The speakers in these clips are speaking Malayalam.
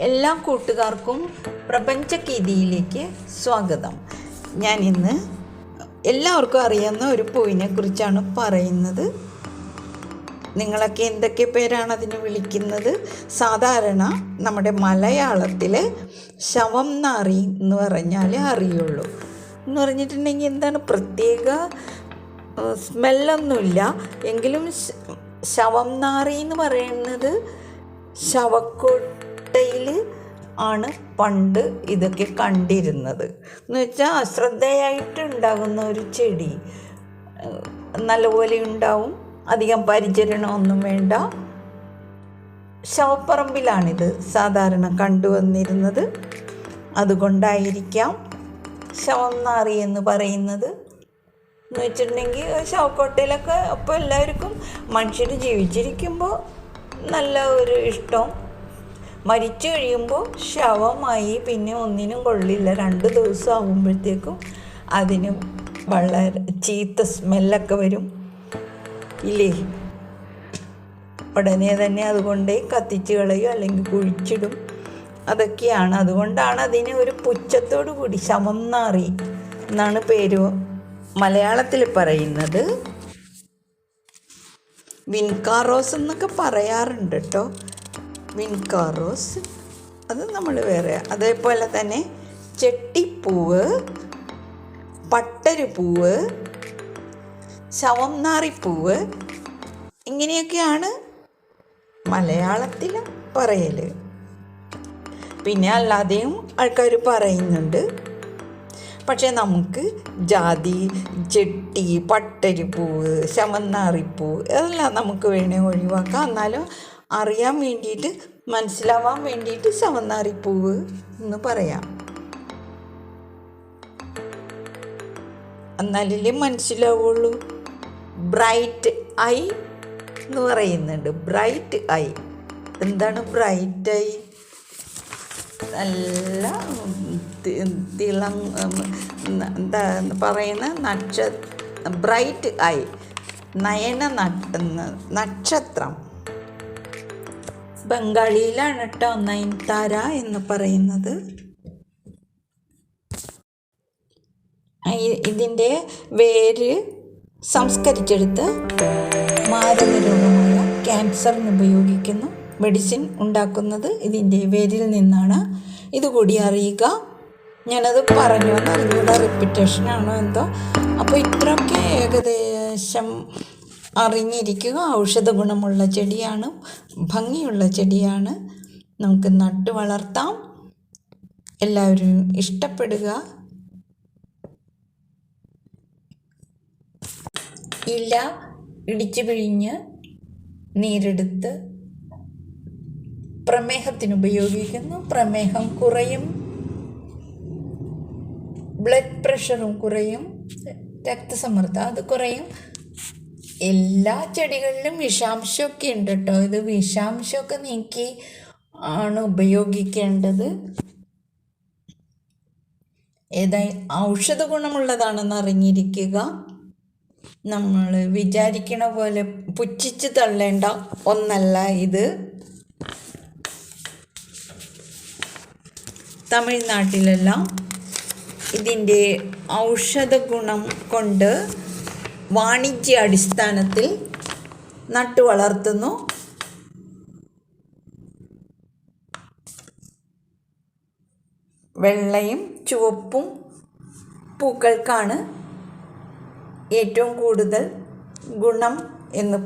എല്ലാ കൂട്ടുകാർക്കും പ്രപഞ്ചകീതിയിലേക്ക് സ്വാഗതം. ഞാൻ ഇന്ന് എല്ലാവർക്കും അറിയാവുന്ന ഒരു പൂവിനെ കുറിച്ചാണ് പറയുന്നത്. നിങ്ങളൊക്കെ എന്തൊക്കെ പേരാണ് അതിന് വിളിക്കുന്നത്? സാധാരണ നമ്മുടെ മലയാളത്തിൽ ശവം നാറി എന്ന് പറഞ്ഞാൽ അറിയുള്ളൂ. എന്ന് പറഞ്ഞിട്ടുണ്ടെങ്കിൽ എന്താണ് പ്രത്യേക സ്മെല്ലൊന്നുമില്ല. എങ്കിലും ശവം നാറി എന്ന് പറയുന്നത് ശവക്കോട്ടയിൽ ആണ് പണ്ട് ഇതൊക്കെ കണ്ടിരുന്നത്. എന്ന് വെച്ചാൽ അശ്രദ്ധയായിട്ട് ഉണ്ടാകുന്ന ഒരു ചെടി നല്ലപോലെ ഉണ്ടാവും. അധികം പരിചരണമൊന്നും വേണ്ട. ശവപ്പറമ്പിലാണിത് സാധാരണ കണ്ടുവന്നിരുന്നത്. അതുകൊണ്ടായിരിക്കാം ശവം നാറി എന്ന് പറയുന്നത്. എന്ന് വെച്ചിട്ടുണ്ടെങ്കിൽ ശവക്കോട്ടയിലൊക്കെ അപ്പോൾ എല്ലാവർക്കും മനുഷ്യർ ജീവിച്ചിരിക്കുമ്പോൾ നല്ല ഒരു ഇഷ്ടം. മരിച്ചു കഴിയുമ്പോൾ ശവമായി പിന്നെ ഒന്നിനും കൊള്ളില്ല. രണ്ട് ദിവസം ആകുമ്പോഴത്തേക്കും അതിന് വളരെ ചീത്ത സ്മെല്ലൊക്കെ വരും. ഇല്ലേ? ഉടനെ തന്നെ അതുകൊണ്ട് കത്തിച്ച് കളയും അല്ലെങ്കിൽ കുഴിച്ചിടും. അതൊക്കെയാണ്. അതുകൊണ്ടാണ് അതിന് ഒരു പുച്ഛത്തോടു കൂടി ശമന്നാറി എന്നാണ് പേര് മലയാളത്തിൽ പറയുന്നത്. വിൻകാറോസ് എന്നൊക്കെ പറയാറുണ്ട് കേട്ടോ. വിൻകാറോസ് അത് നമ്മൾ വേറെ. അതേപോലെ തന്നെ ചെട്ടിപ്പൂവ് പട്ടരുപൂവ് ശവംനാറിപ്പൂവ് ഇങ്ങനെയൊക്കെയാണ് മലയാളത്തിൽ പറയൽ പിന്നെ അല്ലാതെയും ആൾക്കാർ പറയുന്നുണ്ട്. പക്ഷേ നമുക്ക് ജാതി ചെട്ടി പട്ടരിപ്പൂവ് ശവന്നാറിപ്പൂവ് അതെല്ലാം നമുക്ക് വേണേ ഒഴിവാക്കാം. എന്നാലും അറിയാൻ വേണ്ടിയിട്ട് മനസ്സിലാവാൻ വേണ്ടിയിട്ട് ചവന്നാറിപ്പൂവ് എന്ന് പറയാം. എന്നാലല്ലേ മനസ്സിലാവുള്ളൂ. ബ്രൈറ്റ് ഐ എന്ന് പറയുന്നുണ്ട്. ബ്രൈറ്റ് ഐ എന്താണ് ബ്രൈറ്റ് ഐ നല്ല തിളം എന്താ പറയുന്ന നക്ഷ ബ്രൈറ്റ് ഐ നയന നക്ഷത്രം. ബംഗാളിയിലാണ് കേട്ടോ നയൻതാര എന്ന് പറയുന്നത്. ഇതിന്റെ വേര് സംസ്കരിച്ചെടുത്ത് മാരകരോഗമായ ക്യാൻസറിന് ഉപയോഗിക്കുന്നു. മെഡിസിൻ ഉണ്ടാക്കുന്നത് ഇതിന്റെ വേരിൽ നിന്നാണ്. ഇതുകൂടി അറിയുക. ഞാനത് പറഞ്ഞു അറിഞ്ഞൂടെ റിപ്പിറ്റേഷൻ ആണോ എന്തോ? അപ്പോൾ ഇത്രയൊക്കെ ഏകദേശം അറിഞ്ഞിരിക്കുക. ഔഷധ ഗുണമുള്ള ചെടിയാണ്. ഭംഗിയുള്ള ചെടിയാണ്. നമുക്ക് നട്ടു വളർത്താം. എല്ലാവരും ഇഷ്ടപ്പെടുക. ഇല ഇടിച്ചു പിഴിഞ്ഞ് നീരെടുത്ത് പ്രമേഹത്തിന് ഉപയോഗിക്കുന്നു. പ്രമേഹം കുറയും. ബ്ലഡ് പ്രഷറും കുറയും. രക്തസമ്മർദ്ദം അത് കുറയും. എല്ലാ ചെടികളിലും വിഷാംശമൊക്കെ ഉണ്ട് കേട്ടോ ഇത് വിഷാംശമൊക്കെ നീക്കി ആണ് ഉപയോഗിക്കേണ്ടത്. ഏതായി ഔഷധ ഗുണമുള്ളതാണെന്ന് അറിഞ്ഞിരിക്കുക. നമ്മൾ വിചാരിക്കണ പോലെ പുച്ഛിച്ച് തള്ളേണ്ട ഒന്നല്ല ഇത്. തമിഴ്നാട്ടിലെല്ലാം ഇതിന്റെ ഔഷധ ഗുണം കൊണ്ട് വാണിജ്യ അടിസ്ഥാനത്തിൽ നട്ടു വളർത്തുന്നു. വെള്ളയും ചുവപ്പും പൂക്കൾക്കാണ് ഏറ്റവും കൂടുതൽ ഗുണം എന്ന്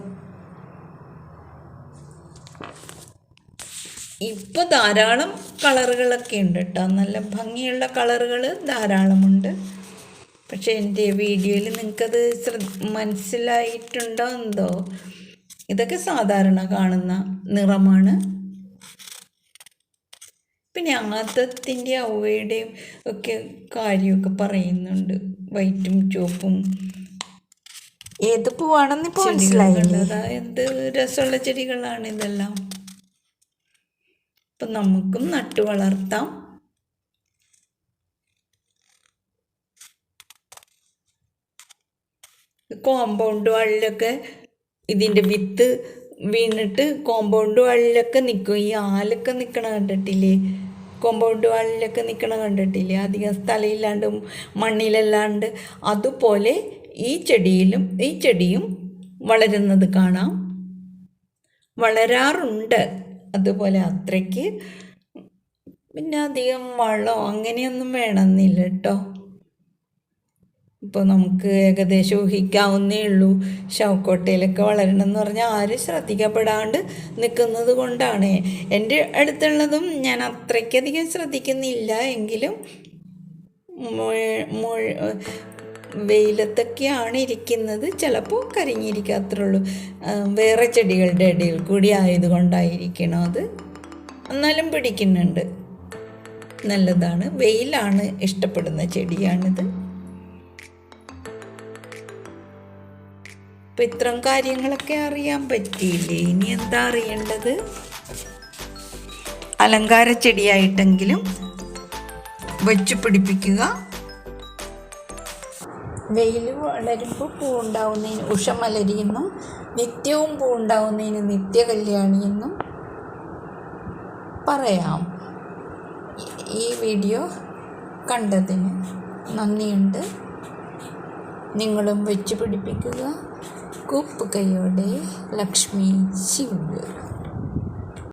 ഇപ്പോൾ ധാരാളം കളറുകളൊക്കെ ഉണ്ട് കേട്ടോ. നല്ല ഭംഗിയുള്ള കളറുകൾ ധാരാളമുണ്ട്. പക്ഷേ എന്റെ വീഡിയോയിൽ നിങ്ങൾക്കത് ശ്രദ്ധ മനസ്സിലായിട്ടുണ്ടോ എന്തോ? ഇതൊക്കെ സാധാരണ കാണുന്ന നിറമാണ്. പിന്നെ ആദത്തിന്റെ അവയുടെയും ഒക്കെ കാര്യമൊക്കെ പറയുന്നുണ്ട്. വൈറ്റും ചുവപ്പും. ഏത് പൂവാണെന്ന് ഇപ്പോൾ മനസ്സിലായില്ല? എന്ത് രസമുള്ള ചെടികളാണ് ഇതെല്ലാം. അപ്പം നമുക്കും നട്ടു വളർത്താം. കോമ്പൗണ്ട് വാളിലൊക്കെ ഇതിന്റെ വിത്ത് വീണിട്ട് കോമ്പൗണ്ട് വാളിലൊക്കെ നിൽക്കും ഈ ആലൊക്കെ നിൽക്കണ കണ്ടിട്ടില്ലേ? കോമ്പൗണ്ട് വാളിലൊക്കെ നിൽക്കണ കണ്ടിട്ടില്ലേ? അധികം സ്ഥലമില്ലാണ്ട് മണ്ണിലല്ലാണ്ട്. അതുപോലെ ഈ ചെടിയിലും ഈ ചെടിയും വളരുന്നത് കാണാം. വളരാറുണ്ട്. അതുപോലെ അത്രയ്ക്ക്. പിന്നെ അധികം വളം അങ്ങനെയൊന്നും വേണമെന്നില്ല കേട്ടോ. ഇപ്പോൾ നമുക്ക് ഏകദേശം ഊഹിക്കാവുന്നേ ഉള്ളൂ. ശവക്കോട്ടയിലൊക്കെ വളരണം എന്ന് പറഞ്ഞാൽ ആരും ശ്രദ്ധിക്കപ്പെടാണ്ട് നിൽക്കുന്നത് കൊണ്ടാണ്. എന്റെ അടുത്തുള്ളതും ഞാൻ അത്രയ്ക്കധികം ശ്രദ്ധിക്കുന്നില്ല. എങ്കിലും വെയിലത്തൊക്കെയാണ് ഇരിക്കുന്നത്. ചിലപ്പോൾ കരിഞ്ഞിരിക്കാത്രേ ഉള്ളൂ. വേറെ ചെടികളുടെ ഇടയിൽ കൂടി ആയതുകൊണ്ടായിരിക്കണം അത്. എന്നാലും പിടിക്കുന്നുണ്ട്. നല്ലതാണ്. വെയിലാണ് ഇഷ്ടപ്പെടുന്ന ചെടിയാണിത്. അപ്പം ഇത്രയും കാര്യങ്ങളൊക്കെ അറിയാൻ പറ്റിയില്ലേ? ഇനി എന്താ അറിയേണ്ടത്? അലങ്കാര ചെടിയായിട്ടെങ്കിലും വെച്ച് പിടിപ്പിക്കുക. വെയിൽ വളരുമ്പോൾ പൂവുണ്ടാവുന്നതിന് ഉഷമലരിയെന്നും നിത്യവും പൂവുണ്ടാവുന്നതിന് നിത്യകല്യാണിയെന്നും പറയാം. ഈ വീഡിയോ കണ്ടതിന് നന്ദിയുണ്ട്. നിങ്ങളും വെച്ച് പിടിപ്പിക്കുക. குப்புகையோட லக்ஷ்மி சிவ்